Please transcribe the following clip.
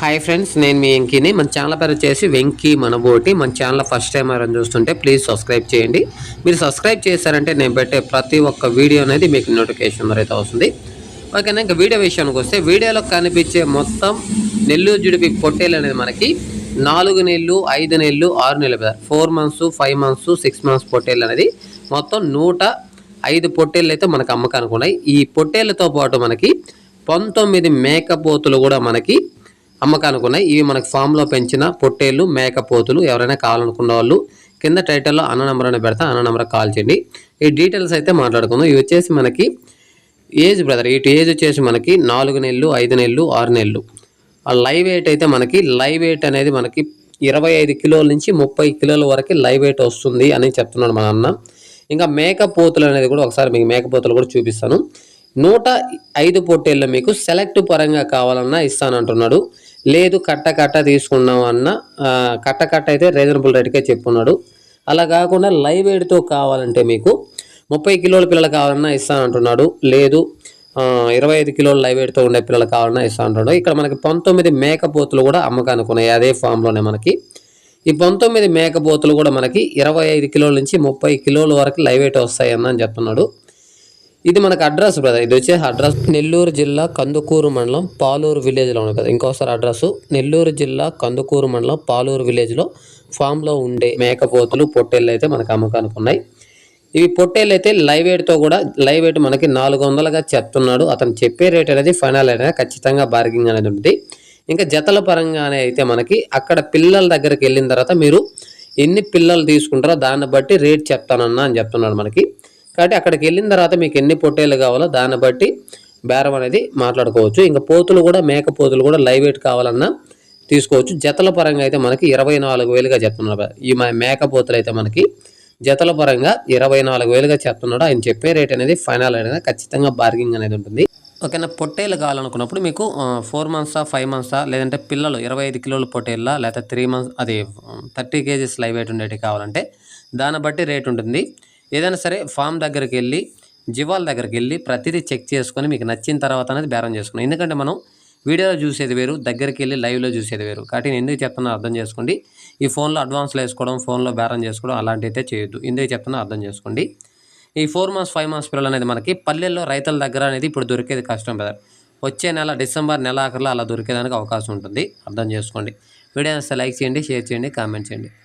Hi friends నేను మీ వెంకీని. మన channel పేరు వచ్చేసి వెంకీ మనబోటి. మన ఛానల్ ఫస్ట్ టైం ఎవరైనా చూస్తుంటే ప్లీజ్ సబ్స్క్రైబ్ చేయండి. మీరు సబ్స్క్రైబ్ చేశారంటే నేను పెట్టే ప్రతి ఒక్క వీడియో అనేది మీకు నోటిఫికేషన్ అయితే వస్తుంది. ఓకేనా ఇంకా వీడియో విషయానికి వస్తే వీడియోలో కనిపించే మొత్తం నెల్లూరు జుడిపి పొట్టేలు అనేది మనకి నాలుగు నెలలు ఐదు నెలలు ఆరు నెలలు four months five months six months పొట్టేలు అనేది మొత్తం నూట ఐదు పొట్టేళ్ళు అయితే మనకు అమ్మకానికి ఉన్నాయి. ఈ పొట్టేళ్ళతో పాటు మనకి పంతొమ్మిది మేకపోతులు కూడా మనకి అమ్మకానికి ఉన్నాయి ఇవి మనకు ఫామ్లో పెంచిన పొట్టేళ్ళు మేకపోతులు ఎవరైనా కావాలనుకున్న వాళ్ళు కింద టైటిల్లో అన్న నెంబర్ అని పెడతా అన్న నెంబర్ కాల్ చేయండి. ఈ డీటెయిల్స్ అయితే మాట్లాడుకుందాం. ఇవి వచ్చేసి మనకి ఏజ్ బ్రదర్ ఇటు ఏజ్ వచ్చేసి మనకి నాలుగు నెలలు ఐదు నెలలు ఆరు నెలలు. ఆ లైవ్ వెయిట్ అయితే మనకి లైవ్ వెయిట్ అనేది మనకి ఇరవై ఐదు కిలోల నుంచి ముప్పై కిలోల వరకు లైవ్ వెయిట్ వస్తుంది అని చెప్తున్నాడు మా అన్న. ఇంకా మేకపోతులు అనేది కూడా ఒకసారి మీకు మేకపోతులు కూడా చూపిస్తాను. నూట ఐదు పొట్టేళ్ళు మీకు సెలెక్ట్ పరంగా కావాలన్నా ఇస్తానంటున్నాడు. లేదు కట్ట కట్ట తీసుకున్నాం అన్న కట్ట కట్ట అయితే రీజనబుల్ రేట్కే చెప్పున్నాడు. అలా కాకుండా లైవ్ ఎయిడ్తో కావాలంటే మీకు ముప్పై కిలోల పిల్లలు కావాలన్నా ఇస్తానంటున్నాడు. లేదు ఇరవై ఐదు కిలోల లైవ్ ఎయిడ్తో ఉండే పిల్లలు కావాలన్నా ఇస్తానంటున్నాడు. ఇక్కడ మనకి పంతొమ్మిది మేకపోతులు కూడా అమ్మకానికి ఉన్నాయి అదే ఫామ్లోనే మనకి. ఈ పంతొమ్మిది మేకపోతులు కూడా మనకి ఇరవై ఐదు కిలోల నుంచి ముప్పై కిలోల వరకు లైవ్ ఎయిట్ వస్తాయన్న అని చెప్తున్నాడు. ఇది మనకు అడ్రస్ బ్రదర్ ఇది వచ్చే అడ్రస్ నెల్లూరు జిల్లా కందుకూరు మండలం పాలూరు విలేజ్లో ఉంది కదా ఇంకోసారి అడ్రస్ నెల్లూరు జిల్లా కందుకూరు మండలం పాలూరు విలేజ్లో ఫామ్లో ఉండే మేకపోతులు పొట్టేళ్ళు అయితే మనకు అమ్మకానికి ఉన్నాయి. ఇవి పొట్టేళ్ళు అయితే లైవ్ ఎయిట్తో కూడా లైవ్ ఎయిట్ మనకి నాలుగు వందలుగా చెప్తున్నాడు. అతను చెప్పే రేట్ అనేది ఫైనల్ అనేది ఖచ్చితంగా బార్గింగ్ అనేది ఉంటుంది. ఇంకా జతల పరంగానే అయితే మనకి అక్కడ పిల్లల దగ్గరికి వెళ్ళిన తర్వాత మీరు ఎన్ని పిల్లలు తీసుకుంటారో దాన్ని బట్టి రేట్ చెప్తానన్నా అని చెప్తున్నాడు మనకి. కాబట్టి అక్కడికి వెళ్ళిన తర్వాత మీకు ఎన్ని పొట్టేలు కావాలో దాన్ని బట్టి బేరం అనేది మాట్లాడుకోవచ్చు. ఇంకా పోతులు కూడా మేక పోతులు కూడా లైవ్ వెయిట్ కావాలన్నా తీసుకోవచ్చు. జతల పరంగా అయితే మనకి ఇరవై నాలుగు వేలుగా చెప్తున్నారు. ఈ మేక పోతులు అయితే మనకి జతల పరంగా ఇరవై నాలుగు వేలుగా చెప్తున్నాడు. ఆయన చెప్పే రేట్ అనేది ఫైనల్ అనేది ఖచ్చితంగా బార్గింగ్ అనేది ఉంటుంది. ఓకేనా పొట్టేలు కావాలనుకున్నప్పుడు మీకు ఫోర్ మంత్సా ఫైవ్ మంత్సా లేదంటే పిల్లలు ఇరవై ఐదు కిలోల పొట్టేళ్ళ లేకపోతే త్రీ మంత్స్ అది థర్టీ కేజీస్ లైవ్ వెయిట్ ఉండేవి కావాలంటే దాన్ని బట్టి రేట్ ఉంటుంది. ఏదైనా సరే ఫామ్ దగ్గరికి వెళ్ళి జివాల్ దగ్గరికి వెళ్ళి ప్రతిదీ చెక్ చేసుకొని మీకు నచ్చిన తర్వాత అనేది బేరం చేసుకున్నాం. ఎందుకంటే మనం వీడియోలో చూసేది వేరు దగ్గరికి వెళ్ళి లైవ్లో చూసేది వేరు. కాబట్టి నేను ఎందుకు చెప్తున్నా అర్థం చేసుకోండి. ఈ ఫోన్లో అడ్వాన్స్లో వేసుకోవడం ఫోన్లో బేరం చేసుకోవడం అలాంటివి అయితే చేయొద్దు. ఎందుకు చెప్తున్నా అర్థం చేసుకోండి. ఈ ఫోర్ మంత్స్ ఫైవ్ మంత్స్ పిల్లలు అనేది మనకి పల్లెల్లో రైతుల దగ్గర అనేది ఇప్పుడు దొరికేది కష్టం బ్రదర్. వచ్చే నెల డిసెంబర్ నెల ఆఖరిలో అలా దొరికేదానికి అవకాశం ఉంటుంది. అర్థం చేసుకోండి. వీడియో లైక్ చేయండి షేర్ చేయండి కామెంట్ చేయండి.